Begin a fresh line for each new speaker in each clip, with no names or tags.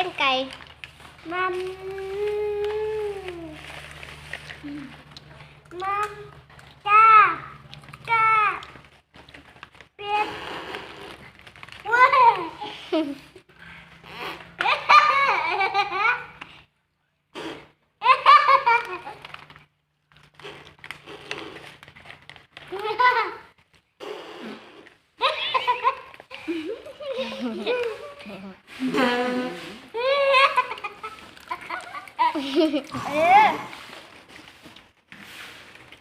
ล่นไก่
มันมันจ้ากา เอ
อ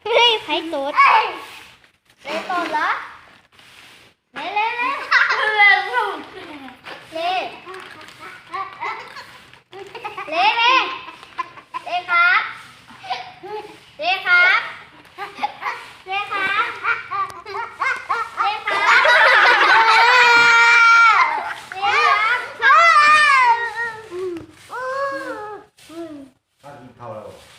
เฮ้ยไผ่ตูด
เล่นตอนเหรอเล่นเล่นเล่น
เล่เล่เล่เล่เล่ครับเล่ครับเล่ครับเล่ครับเล่ครับ
ถ้า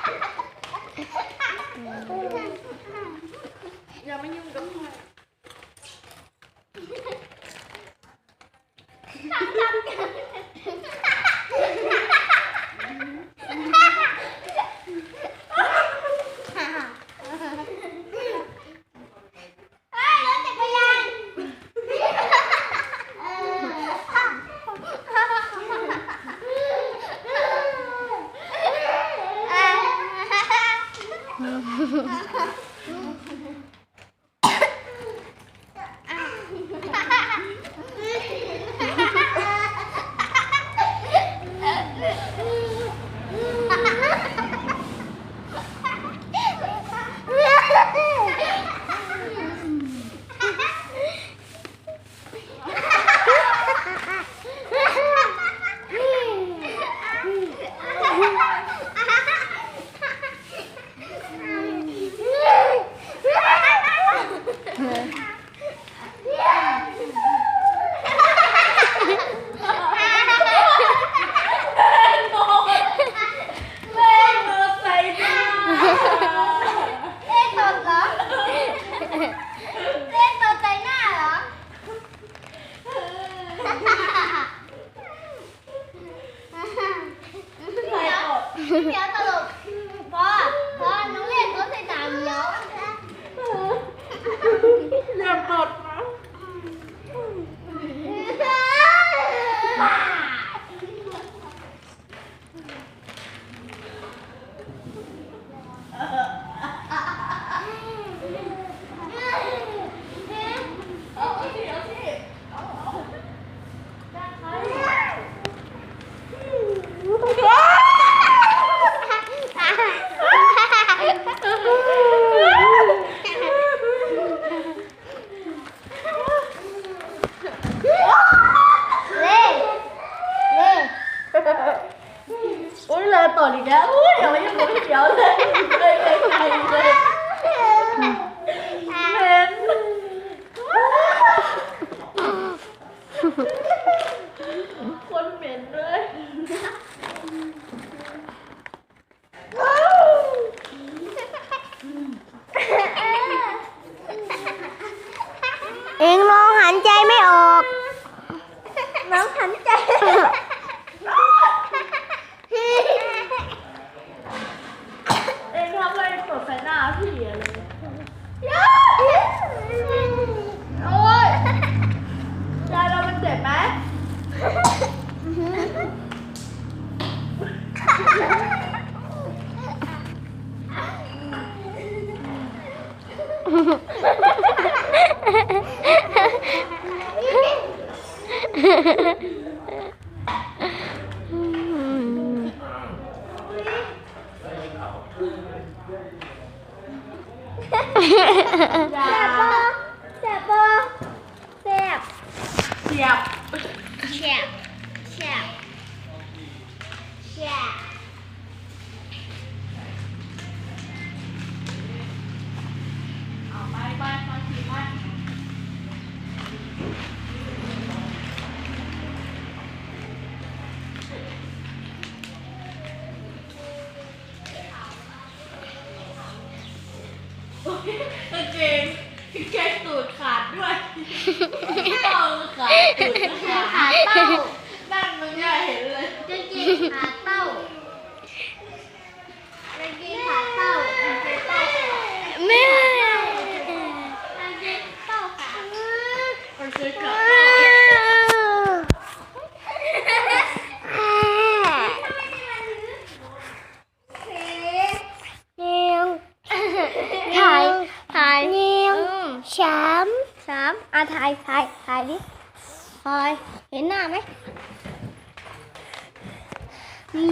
यार ต่อ
อีกแล้วอุ้ยเดี๋ยวยังไม่เดี๋ยวเลยเลยเลยใครเลยเหม็นคนเหม็นเลย
เองมองหันใจไม่ออก
น้องหันใจเองทำอะไรตดใส่หน้าพี่อะไรโอ้ยยายเรามันเจ็บไหม
แสบปะแสบ
ปะแสบแฉียบเฉีบเฉีบ แกตูดขาดด้วยเต้าขาดตูดขาด
เต้า
บ้านมึงเนี่ยเห็นเลย
กางเกงขา ถ่า
ยถ่ายถ่ายดิถ่ายเห็นหน้าไหมนี่